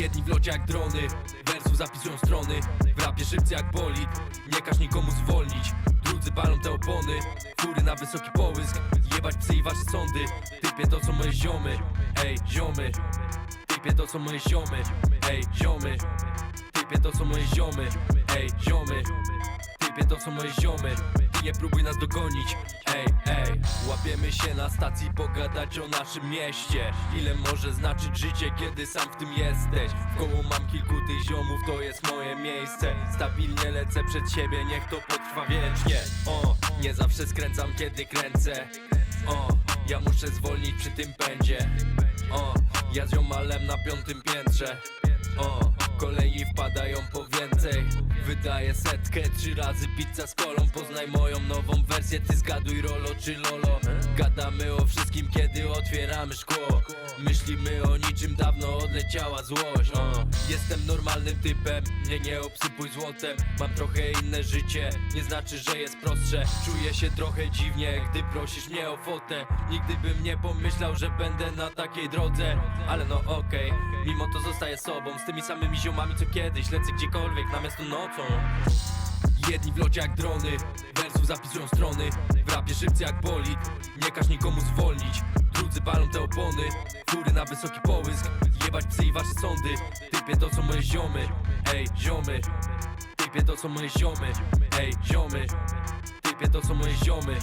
Jedni w locie jak drony Wersów zapisują strony. W rapie szybcy jak bolid Nie każ nikomu zwolnić. Drudzy palą te opony Fury na wysoki połysk. Jebać psy i wasze sądy Typie to są moje ziomy. Ej, ziomy Typie to są moje ziomy. Ej, ziomy Typie to są moje ziomy. Ej, ziomy Typie to są moje ziomy nie próbuj nas dogonić. Ej, ej Łapiemy się na stacji pogadać o naszym mieście. Ile może znaczyć życie, kiedy sam w tym jesteś? W koło mam kilku tych ziomów, to jest moje miejsce. Stabilnie lecę przed siebie, niech to potrwa wiecznie. O, nie zawsze skręcam, kiedy kręcę. O, ja muszę zwolnić przy tym pędzie. O, ja z ziomalem na piątym piętrze. O, kolei wpadają po więcej Wydaję setkę, trzy razy pizza z kolą. Poznaj moją nową wersję, ty zgaduj rolo czy lolo. Gadamy o wszystkim, kiedy otwieramy szkło. Myślimy o niczym, dawno odleciała złość. Jestem normalnym typem, mnie nie obsypuj złotem. Mam trochę inne życie, nie znaczy, że jest prostsze. Czuję się trochę dziwnie, gdy prosisz mnie o fotę. Nigdy bym nie pomyślał, że będę na takiej drodze. Ale no okej, mimo to zostaję sobą. Z tymi samymi ziomami co kiedyś. Lecę gdziekolwiek, na miasto nocą. Jedni w locie jak drony Wersów zapisują strony. W rapie szybcy jak bolid Nie każ nikomu zwolnić opony na wysoki połysk. Jebać psy i wasze sądy. Typie to są moje ziomy. Ej, ziomy. Typie to są moje ziomy. Ej, ziomy. Typie to są moje ziomy